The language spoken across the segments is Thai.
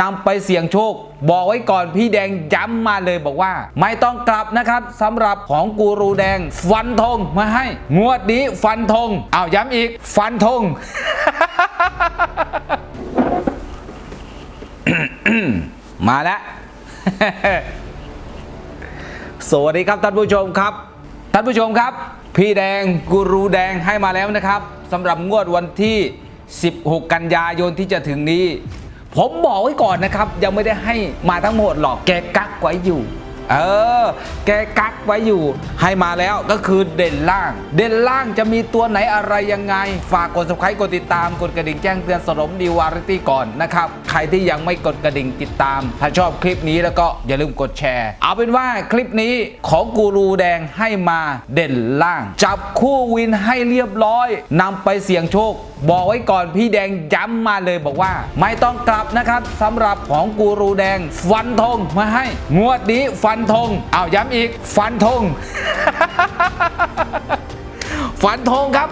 นำไปเสี่ยงโชค บอกไว้ก่อนพี่แดงย้ำมาเลยบอกว่า ไม่ต้องกลับนะครับสำหรับของกูรูแดง ฟันธงมาให้ งวดนี้ฟันธงอ้าวย้ำอีก ฟันธงมาแล้วสวัสดีครับท่านผู้ชมครับ ท่านผู้ชมครับ พี่แดงกูรูแดงให้มาแล้วนะครับสำหรับงวดวันที่ 16 กันยายนที่จะถึงนี้ ผมบอกไว้ก่อนนะครับ ยังไม่ได้ให้มาทั้งหมดหรอกแกกักไว้อยู่ เออ แกกักไว้อยู่ ให้มาแล้วก็คือเด่นล่าง เด่นล่างจะมีตัวไหนอะไรยังไง ฝากกด subscribe กดติดตามกดกระดิ่งแจ้งเตือนสนมดีวาไรตี้ก่อนนะครับ ใครที่ยังไม่กดกระดิ่งติดตาม ถ้าชอบคลิปนี้แล้วก็อย่าลืมกดแชร์ เอาเป็นว่าคลิปนี้ของกูรูแดงให้มาเด่นล่าง จับคู่วินให้เรียบร้อยนำไปเสี่ยงโชค บอกไว้ก่อนพี่แดงย้ำมาเลยบอกว่า ไม่ต้องกลับนะครับสำหรับของกูรูแดง ฟันธงมาให้ งวดนี้ฟันธงเอาย้ำอีก ฟันธง ฟันธงครับ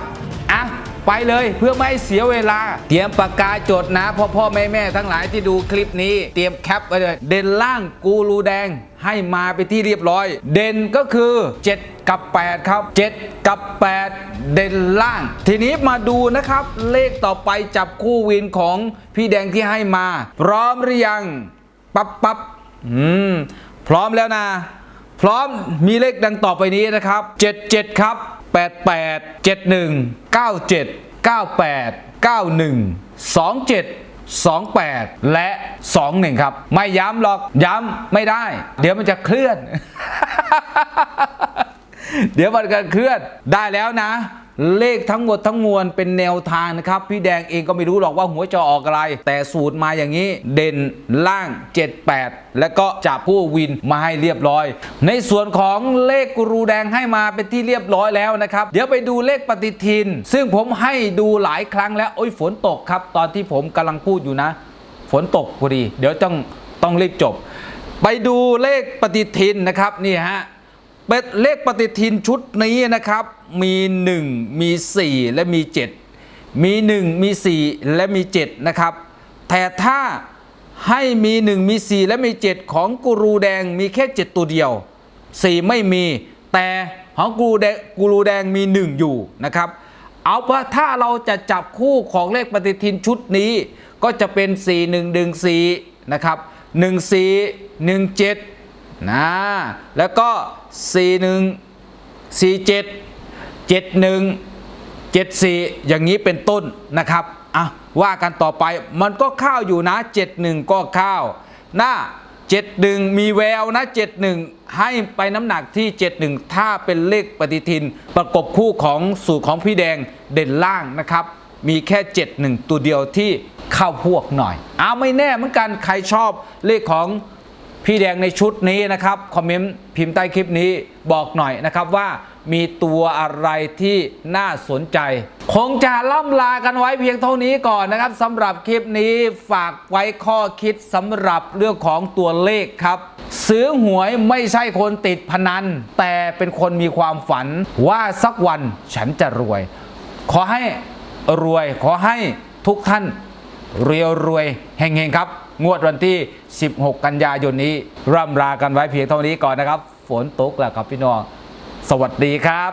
ไปเลยเพื่อไม่เสียเวลา เตรียมปากกาจดนะพ่อพ่อแม่แม่ทั้งหลายที่ดูคลิปนี้ เตรียมแคปไว้เลย เด่นล่างกูรูแดงให้มาไปที่เรียบร้อย เด่นก็คือ 7 กับ 8 ครับ 7 กับ 8 เด่นล่าง ทีนี้มาดูนะครับ เลขต่อไปจับคู่วินของพี่แดงที่ให้มา พร้อมหรือยังปั๊บปั๊บอืมพร้อมแล้วนะ พร้อมมีเลขดังต่อไปนี้นะครับ 77 ครับ 88 71 97 98 91 27 28 และ 21 ครับ ไม่ย้ำหรอกย้ำไม่ได้ เดี๋ยวมันจะเคลื่อน เดี๋ยวมันกันเคลื่อนได้แล้วนะ เลขทั้งหมดทั้งมวลเป็นแนวทางนะครับ พี่แดงเองก็ไม่รู้หรอกว่าหัวจะออกอะไร แต่สูตรมาอย่างนี้เด่นล่าง 78 แล้วก็จับผู้วินมาให้เรียบร้อย ในส่วนของเลขกูรูแดงให้มาเป็นที่เรียบร้อยแล้วนะครับ เดี๋ยวไปดูเลขปฏิทิน ซึ่งผมให้ดูหลายครั้งแล้วโอ้ยฝนตกครับ ตอนที่ผมกำลังพูดอยู่นะ ฝนตกพอดี เดี๋ยวต้องต้องรีบจบ ไปดูเลขปฏิทินนะครับนี่ฮะ เป็นเลขปฏิทินชุดนี้นะครับมี 1 มี 4 และมี 7 มี 1 มี 4 และมี 7 นะครับ แต่ถ้าให้มี 1 มี 4 และมี 7 ของกูรูแดงมีแค่ 7 ตัวเดียว 4 ไม่มี แต่ของกูรูแดงกูรูแดงมี 1 อยู่นะครับ เอาว่าถ้าเราจะจับคู่ของเลขปฏิทินชุดนี้ ก็จะเป็น 4 1 1 4 นะครับ 1 4 1 7 นะแล้วก็ 41 47 71 74 อย่างนี้เป็นต้นนะครับอะว่ากันต่อไปมันก็เข้าวอยู่นะ 71 ก็เข้าวหน้า 71 มีแววนะ 71 ให้ไปน้ำหนักที่ 71 ถ้าเป็นเลขปฏิทิน ประกบคู่ของสูตรของพี่แดงเด่นล่างนะครับ มีแค่ 71 ตัวเดียวที่เข้าพวกหน่อยอ้าวไม่แน่เหมือนกันใครชอบเลขของ พี่แดงในชุดนี้นะครับคอมเมนต์พิมพ์ใต้คลิปนี้บอกหน่อยนะครับว่ามีตัวอะไรที่น่าสนใจ คงจะล่ำลากันไว้เพียงเท่านี้ก่อนนะครับสำหรับคลิปนี้ฝากไว้ข้อคิดสำหรับเรื่องของตัวเลขครับ ซื้อหวยไม่ใช่คนติดพนัน แต่เป็นคนมีความฝันว่าสักวันฉันจะรวย ขอให้รวยขอให้ทุกท่านเรียวรวยเฮงๆครับ งวดวันที่ 16 กันยายนนี้ร่ำลากันไว้เพียงเท่านี้ก่อนนะครับ ฝนตกแล้วครับพี่น้อง สวัสดีครับ